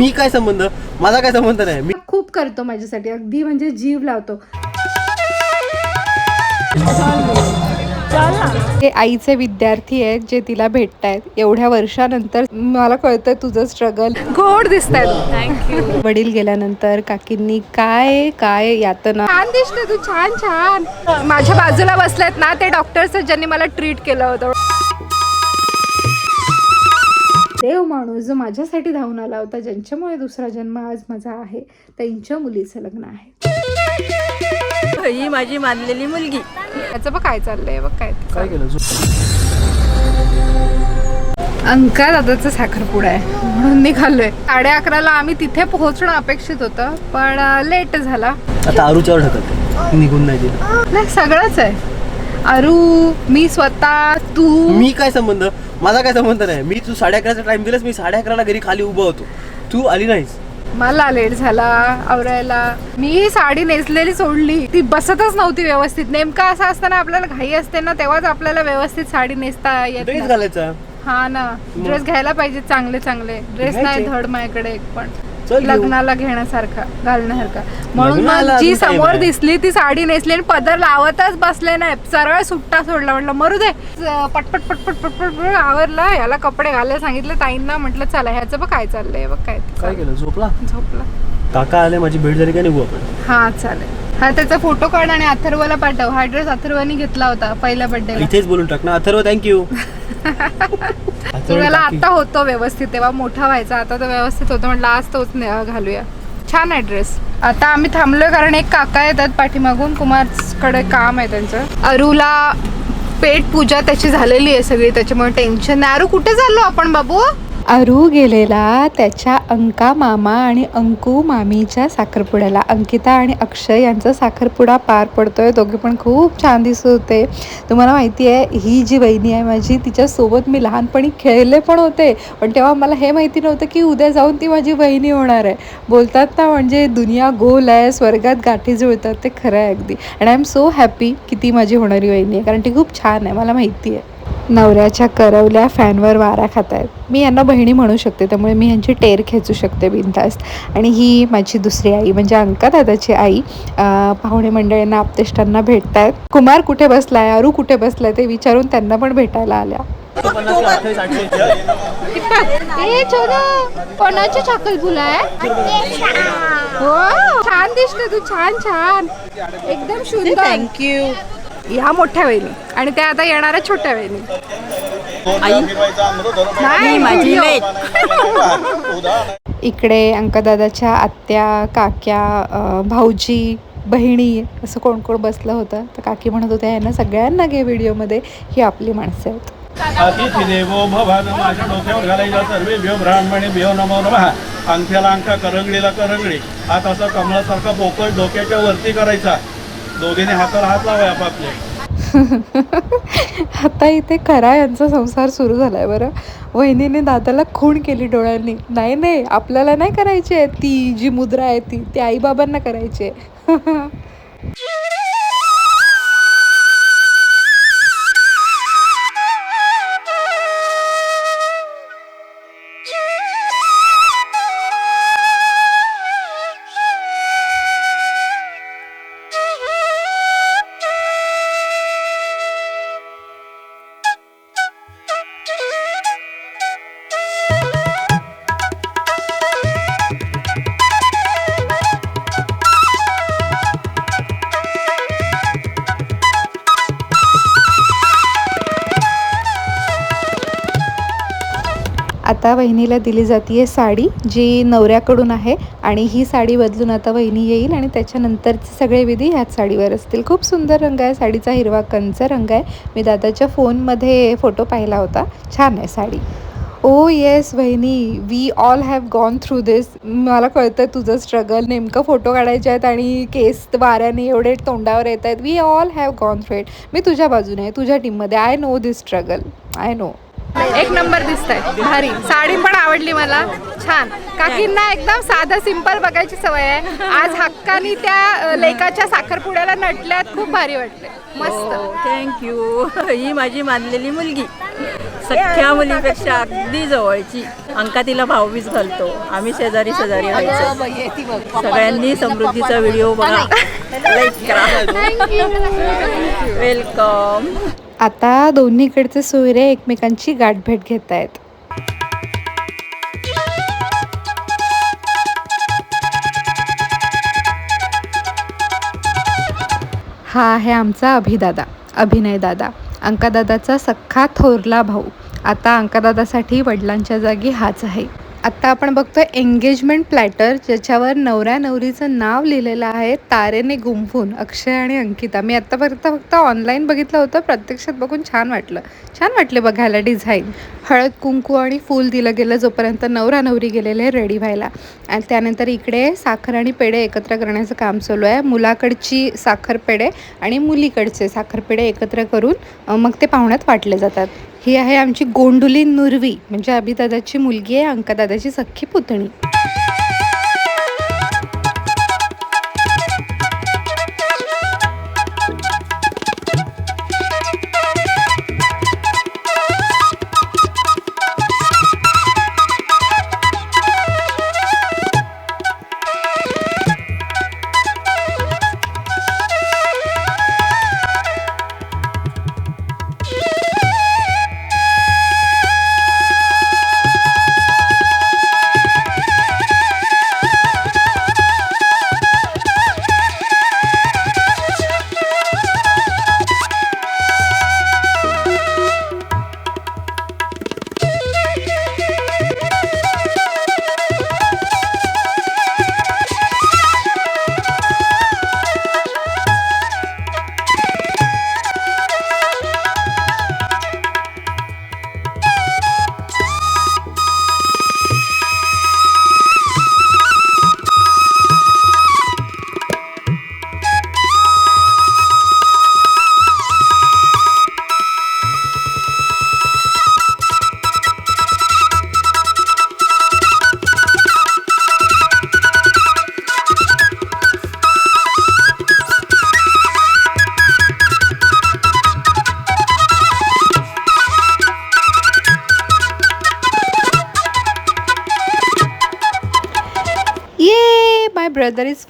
मी काय संबंध? माझा काय संबंध नाही. मी खूप करतो माझ्यासाठी. अगदी म्हणजे जीव लावतो. हे आईचे विद्यार्थी आहेत जे तिला भेटत आहेत एवढ्या वर्षानंतर मला कळतंय तुझं स्ट्रगल गोड दिसत आहेत वडील गेल्यानंतर काकींनी काय काय यातना छान दिसते तू छान छान. माझ्या बाजूला बसलेत ना ते डॉक्टर्स ज्यांनी मला ट्रीट केलं होतं. देव माणूस जो माझ्यासाठी धावून आला होता ज्यांच्यामुळे दुसरा जन्म आज माझा आहे त्यांच्या मुलीचं लग्न आहे. ही माझी मानलेली मुलगी. याचं बघ काय चाललंय बघ काय ते काय केलं? अंका दादाचा साखरपुडा आहे म्हणून निघालोय. साडे अकराला आम्ही तिथे पोहोचणं अपेक्षित होतं पण लेट झाला. आता ढकलते निघून नाही सगळंच आहे. अरू मी स्वतः तू. मी काय संबंध? माझा काय संबंध नाही. मी तू साडे अकराचा टाइम दिलास मी साडे अकराला घरी खाली उभा होतो. तू आली नाहीस. मला लेट झाला आवरायला. मी ही साडी नेसलेली सोडली. ती बसतच नव्हती व्यवस्थित. नेमका असं असताना आपल्याला घाई असते ना तेव्हाच आपल्याला व्यवस्थित साडी नेसता येत ड्रेस नाही. घालायचा? हा ना. ड्रेस घ्यायला पाहिजे चांगले चांगले. ड्रेस नाही घ्यायचे. धड माझ्याकडे एक पण. चल घेऊ. लग्नाला घेण्यासारखा घालण्यासारखा. म्हणून लग्नाला मग जी time समोर आहे. दिसली ती साडी नेसली आणि पदर लावतच बसले नाही. सरळ सुट्टा सोडला. म्हटलं मरू दे. पटपट पटपट पटपट पटपट आवरला. याला कपडे घालायला सांगितले. ताईंना म्हटलं चला ह्याचं बघ काय चाललंय. बघ काय ते काय केलं? झोपला? झोपला. काका आले माझी भेट झाली का निघू आपण? हा चालेल. हा त्याचा फोटो काढ आणि अथर्वला पाठव. हा ड्रेस अथर्वनी घेतला होता पहिल्या बर्थडेला इथेच बोलून टाक ना. अथर्व थँक्यू तुला आता होतो व्यवस्थित तेव्हा मोठा व्हायचा. आता तो व्यवस्थित होतो. म्हटलं आज तोच घालूया. छान आहे ड्रेस आता आम्ही थांबलोय कारण एक काका येतात पाठीमागून. कुमारकडे काम आहे त्यांचं. अरूला पेट पूजा त्याची झालेली आहे सगळी. त्याच्यामुळे टेन्शन नाही. अरू कुठे चाललो आपण बाबू? अरू गेलेला त्याच्या अंका मामा आणि अंकू मामीच्या साखरपुड्याला. अंकिता आणि अक्षय यांचा साखरपुडा पार पडतोय. दोघे पण खूप छान दिसत होते. तुम्हाला माहिती आहे ही जी वहिनी आहे माझी तिच्यासोबत मी लहानपणी खेळले पण होते. पण तेव्हा मला हे माहिती नव्हतं की उद्या जाऊन ती माझी वहिनी होणार आहे. बोलतात ना म्हणजे दुनिया गोल आहे स्वर्गात गाठी जुळतात. ते खरं आहे अगदी. And I am so happy की ती माझी होणारी वहिनी आहे कारण ती खूप छान आहे मला माहिती आहे. नवऱ्याच्या करवल्या फॅनवर वारा खात आहेत मी यांना बहिणी म्हणू शकते त्यामुळे मी यांची टेर खेचू शकते बिनधास्त. आणि ही माझी दुसरी आई म्हणजे अंका दादाची आई पाहुणे मंडळींना आपतेष्टांना भेटत आहेत कुमार कुठे बसलाय? अरू कुठे बसलाय? ते विचारून त्यांना पण भेटायला आल्या. ए कोणाची छाकल फुलं आहे हो छान दिसते तू छान छान. एकदम सुंदर. थँक्यू ह्या मोठ्या वहिनी आणि त्या आता येणाऱ्या छोट्या वहिनी आई? नाही ही. माझी इकडे अंकदादाच्या आत्या काक्या भाऊजी बहिणी असं कोण कोण बसलं होतं. तर काकी म्हणत होत्या यांना सगळ्यांना घे व्हिडिओमध्ये. ही आपली माणसं आहेत. अतिथी देवो भव माझ्या डोक्यावर घालायचा सर्वे भ्यो ब्राह्मणे भ्यो नमो नमः. अंगठ्याला अंका करंगडीला करंगडी हात असा कमळासारखा पोकळ डोक्याच्या वरती करायचा. दोघीने हाताला हात लावाय आपापले. आता इथे खरा यांचा संसार सुरू झालाय बरं. वहिनीने दादाला खूण केली डोळ्यांनी. नाही नाही आपल्याला नाही करायची आहे ती जी मुद्रा आहे ती ती आईबाबांना करायची. आहे आता वहिनीला दिली जाते साडी जी नवऱ्याकडून आहे आणि ही साडी बदलून आता वहिनी येईल आणि त्याच्यानंतरचे सगळे विधी ह्याच साडीवर असतील. खूप सुंदर रंग आहे साडीचा हिरवा कंच रंग आहे. मी दादाच्या फोनमध्ये फोटो पाहिला होता. छान आहे साडी. ओ येस वहिनी we all have gone through this. मला कळतं तुझं स्ट्रगल. नेमकं फोटो काढायचे आहेत आणि केस वाऱ्याने एवढे तोंडावर येत आहेत. We all have gone through it. मी तुझ्या बाजूने आहे तुझ्या टीममध्ये. I know this struggle. I know. एक नंबर दिसत आहे भारी. साडी पण आवडली मला. छान. काकींना एकदम साधं सिंपल बघायची सवय आहे. आज हक्कानी त्या लेकाच्या साखरपुड्याला नटल्यात. खूप भारी वाटले मस्त. थँक्यू ही माझी मानलेली मुलगी. सख्या मुलीपेक्षा अगदी जवळची. अंका तिला भाऊबीज घालतो. आम्ही शेजारी शेजारी राहायचो. सगळ्यांनी समृद्धीचा व्हिडिओ बघा. लाईक करा. वेलकम आता दोन्हीकडचे सोयरे एकमेकांची गाठभेट घेत आहेत हा आहे आमचा अभिदादा अभिनय दादा. अंकादादाचा सख्खा थोरला भाऊ. आता अंकादादासाठी वडिलांच्या जागी हाच आहे. आत्ता आपण बघतो एंगेजमेंट प्लॅटर ज्याच्यावर नवऱ्या नवरीचं नाव लिहिलेलं आहे तारेने गुंफून अक्षय आणि अंकिता. मी आत्तापर्यंत फक्त ऑनलाईन बघितलं होतं प्रत्यक्षात बघून छान वाटलं. छान वाटले बघायला डिझाईन हळद कुंकू आणि फूल दिलं गेलं जोपर्यंत नवरा नवरी गेलेले रेडी व्हायला. आणि त्यानंतर इकडे साखर आणि पेढे एकत्र करण्याचं काम चालू आहे. मुलाकडची साखर पेढे आणि मुलीकडचे साखर पेढे एकत्र करून मग ते पाहुण्यात वाटले जातात. ही आहे आमची गोंडुली नुरवी म्हणजे अभिदादाची मुलगी आहे अंकादादाची सख्खी पुतणी.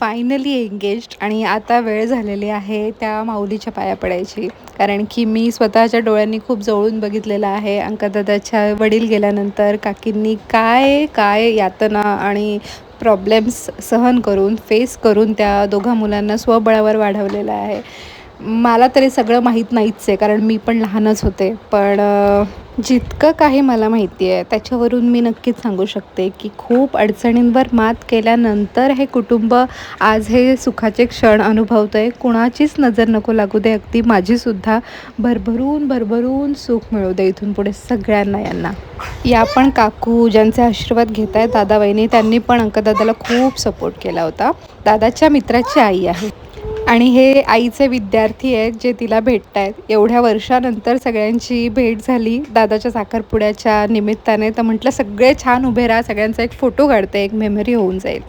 फायनली एंगेज्ड आणि आता वेळ झालेली आहे त्या माऊलीच्या पाया पडायची. कारण की मी स्वतःच्या डोळ्यांनी खूप जवळून बघितलेलं आहे. अंकदादाच्या वडील गेल्यानंतर काकींनी काय काय यातना आणि प्रॉब्लेम्स सहन करून फेस करून त्या दोघा मुलांना स्वबळावर वाढवलेलं आहे. मला तरी सगळं माहीत नाहीच आहे कारण मी पण लहानच होते. पण जितकं काही मला माहिती आहे त्याच्यावरून मी नक्कीच सांगू शकते की खूप अडचणींवर मात केल्यानंतर हे कुटुंब आज हे सुखाचे क्षण अनुभवतं आहे कुणाचीच नजर नको लागू दे अगदी माझीसुद्धा भरभरून भरभरून सुख मिळू दे इथून पुढे सगळ्यांना यांना. या पण काकू ज्यांचे आशीर्वाद घेत आहेत दादा वहिनी त्यांनी पण अंकदादाला खूप सपोर्ट केला होता. दादाच्या मित्राची आई आहे. आणि हे आईचे विद्यार्थी आहेत जे तिला भेटत आहेत एवढ्या वर्षानंतर सगळ्यांची भेट झाली. दादाच्या साखरपुड्याच्या निमित्ताने तर म्हटलं सगळे छान उभे राहा सगळ्यांचा एक फोटो काढते एक मेमरी होऊन जाईल.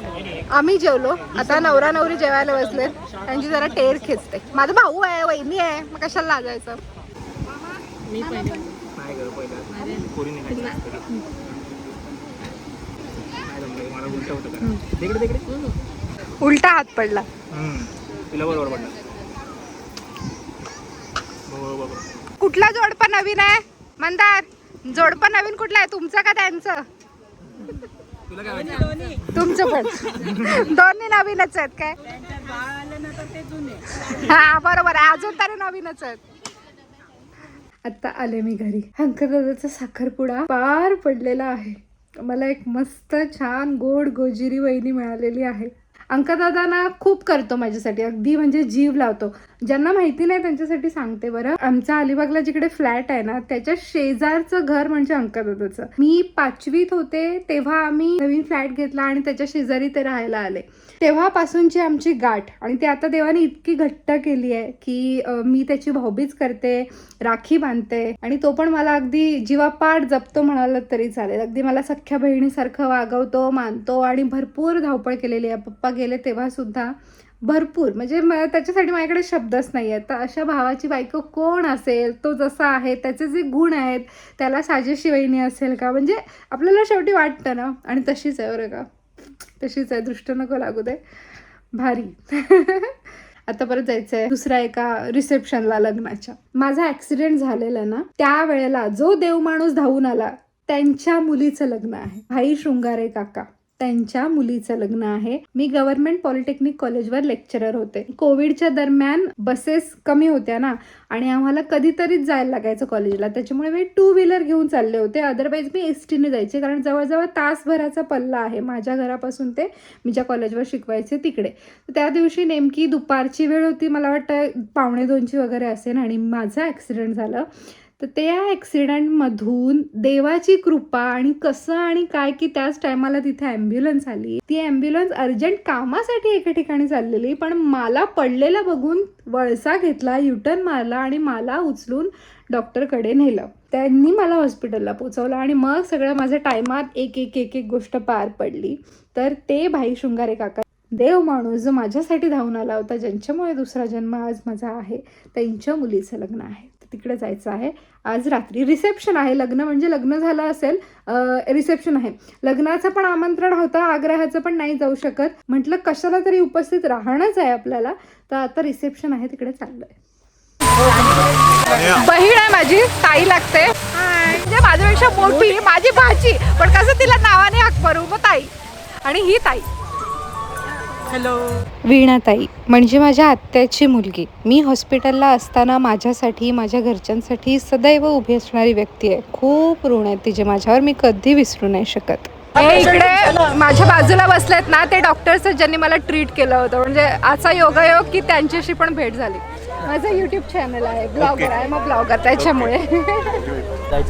आम्ही जेवलो. आता नवरा नवरी जेवायला बसले त्यांची जरा टेर खेचते. माझा भाऊ आहे वहिनी आहे. मग कशाला लाजायचं उलटा हात पडला. तिला बरोबर कुठला जोडपा नवीन आहे? मंदार जोडपा नवीन कुठला आहे? तुमचं का त्यांचं? तुमचं पण. दोन्ही नवीनच आहेत काय? हा बरोबर आहे. अजून तरी नवीनच आहेत. आता आले मी घरी. दादाचा साखरपुडा पार पडलेला आहे. मला एक मस्त छान गोड गोजिरी वहिनी मिळालेली आहे. अंकदादा ना खूप करतो माझ्यासाठी. अगदी म्हणजे जीव लावतो. ज्यांना माहिती नाही त्यांच्यासाठी सांगते बरं. आमच्या अलिबागला जिकडे फ्लॅट आहे ना त्याच्या शेजारचं घर म्हणजे अंकदादाचं मी पाचवीत होते तेव्हा आम्ही नवीन फ्लॅट घेतला आणि त्याच्या शेजारी ते राहायला आले. तेव्हापासूनची आमची गाठ आणि ती आता देवाने इतकी घट्ट केली आहे की मी त्याची भाऊबीज करते राखी बांधते आणि तो पण मला अगदी जीवापाड जपतो म्हणाला तरी चालेल. अगदी मला सख्ख्या बहिणीसारखं वागवतो मानतो आणि भरपूर धावपळ केलेली आहे. पप्पा गेले तेव्हा सुद्धा भरपूर. म्हणजे म- त्याच्यासाठी माझ्याकडे शब्दच नाही आहेत तर अशा भावाची बायको कोण असेल तो जसा आहे त्याचे जे गुण आहेत त्याला साजेशी वहिनी असेल का? म्हणजे आपल्याला शेवटी वाटतं ना? आणि तशीच आहे बरं का? तशीच आहे. दृष्ट नको लागू दे. भारी. आता परत जायचं आहे दुसऱ्या एका रिसेप्शनला लग्नाच्या. माझा ॲक्सिडेंट झालेला ना त्यावेळेला जो देव माणूस धावून आला त्यांच्या मुलीचं लग्न आहे. भाई शृंगारे काका. त्यांच्या मुलीचं लग्न आहे. मी गव्हर्नमेंट पॉलिटेक्निक कॉलेजवर लेक्चरर होते. कोविडच्या दरम्यान बसेस कमी होत्या ना. आणि आम्हाला कधीतरीच जायला लागायचं कॉलेजला त्याच्यामुळे मी टू व्हीलर घेऊन चालले होते. अदरवाईज मी एस टीने जायचे. कारण जवळजवळ तासभराचा पल्ला आहे माझ्या घरापासून ते मी ज्या कॉलेजवर शिकवायचे तिकडे. त्या दिवशी नेमकी दुपारची वेळ होती. मला वाटतं पावणे दोनची वगैरे असेल आणि माझं ॲक्सिडेंट झालं. तर त्या ॲक्सिडेंटमधून देवाची कृपा आणि कसं आणि काय की त्याच टायमाला तिथे ॲम्ब्युलन्स आली. ती ॲम्ब्युलन्स अर्जंट कामासाठी एका ठिकाणी चाललेली पण मला पडलेलं बघून वळसा घेतला युटर्न मारला आणि मला उचलून डॉक्टरकडे नेलं. त्यांनी मला हॉस्पिटलला पोचवलं आणि मग सगळं माझ्या टायमात एक एक एक एक गोष्ट पार पडली. तर ते भाई शृंगारे काका देव माणूस जो माझ्यासाठी धावून आला होता ज्यांच्यामुळे दुसरा जन्म आज माझा आहे त्यांच्या मुलीचं लग्न आहे. तिकडे जायचं आहे. आज रात्री. रिसेप्शन आहे लग्न म्हणजे लग्न झालं असेल रिसेप्शन आहे. लग्नाचं पण आमंत्रण होतं आग्रहाचं पण नाही जाऊ शकत. म्हटलं कशाला तरी उपस्थित राहणंच आहे आपल्याला. तर आता रिसेप्शन आहे तिकडे चाललंय. बहीण आहे माझी ताई लागते. म्हणजे माझ्यापेक्षा मोठी माझी भाची. पण कसं तिला नावाने हाक मारू? मग ताई. आणि ही ताई. वीणाताई म्हणजे माझ्या आत्याची मुलगी. मी हॉस्पिटलला असताना माझ्यासाठी माझ्या घरच्यांसाठी सदैव उभी असणारी व्यक्ती आहे. खूप ऋण आहे तिचे. माझ्यावर मी कधी विसरू नाही शकत. हे इकडे माझ्या बाजूला बसलेत ना ते डॉक्टर्स ज्यांनी मला ट्रीट केलं होतं. म्हणजे असा योगायोग की त्यांच्याशी पण भेट झाली. माझं युट्यूब चॅनल आहे. ब्लॉगर आहे. मग ब्लॉगर त्याच्यामुळे.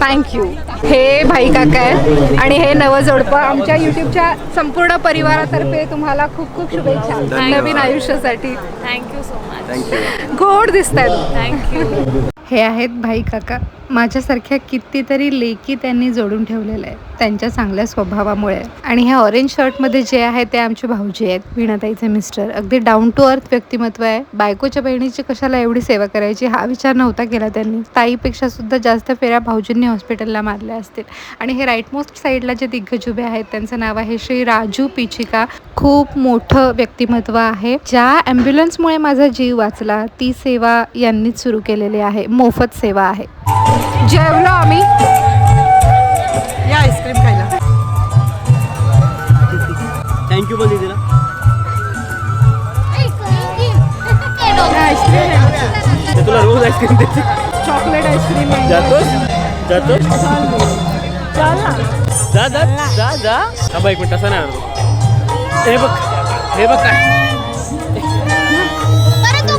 थँक्यू हे भाई काका आहे आणि हे नवजोडपं आमच्या युट्यूबच्या संपूर्ण परिवारातर्फे तुम्हाला खूप खूप शुभेच्छा. नवीन आयुष्यासाठी. थँक्यू सो मच गोड दिसत आहेत थँक्यू हे आहेत भाई काका. माझ्यासारख्या कितीतरी लेकी त्यांनी जोडून ठेवलेलं आहे त्यांच्या चांगल्या स्वभावामुळे. आणि ह्या ऑरेंज शर्टमध्ये जे आहे ते आमचे भाऊजी आहेत विणाताईचे मिस्टर अगदी डाऊन टू अर्थ व्यक्तिमत्व आहे. बायकोच्या बहिणीची कशाला एवढी सेवा करायची? हा विचार नव्हता केला त्यांनी. ताईपेक्षा सुद्धा जास्त फेऱ्या भाऊजींनी हॉस्पिटलला मारल्या असतील. आणि हे राईट मोस्ट साईडला जे दिग्गज उभे आहेत त्यांचं नाव आहे श्री राजू पिचिका. खूप मोठं व्यक्तिमत्व आहे. ज्या ॲम्ब्युलन्समुळे माझा जीव वाचला ती सेवा यांनीच सुरू केलेली आहे. मोफत सेवा आहे. जेवलो आम्ही. या आईस्क्रीम खायला. थँक्यू बोल आईस्क्रीम तुला रोज आईस्क्रीम देते. चॉकलेट आईस्क्रीम आहे. जातोस? जातोस? जा जा जा जा. हा एक मिनिट असं नाही. हे बघ. हे बघ काय. परत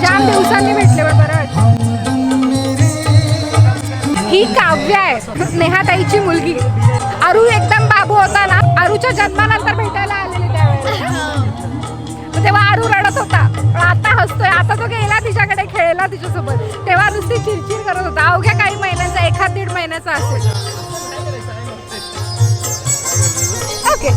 जाम दिवसांनी भेटले पण बरं. ही काव्य आहे नेहाताईची मुलगी. अरू एकदम बाबू होता ना अरूच्या जन्मानंतर भेटायला आलेली त्यावेळेस. तेव्हा अरू रडत होता. पण आता हसतोय आता तो गेला तिच्याकडे खेळला तिच्यासोबत. तेव्हा नुसती चिरचिर करत होता. अवघ्या काही महिन्याचा एखाद दीड महिन्याचा असेल. ओके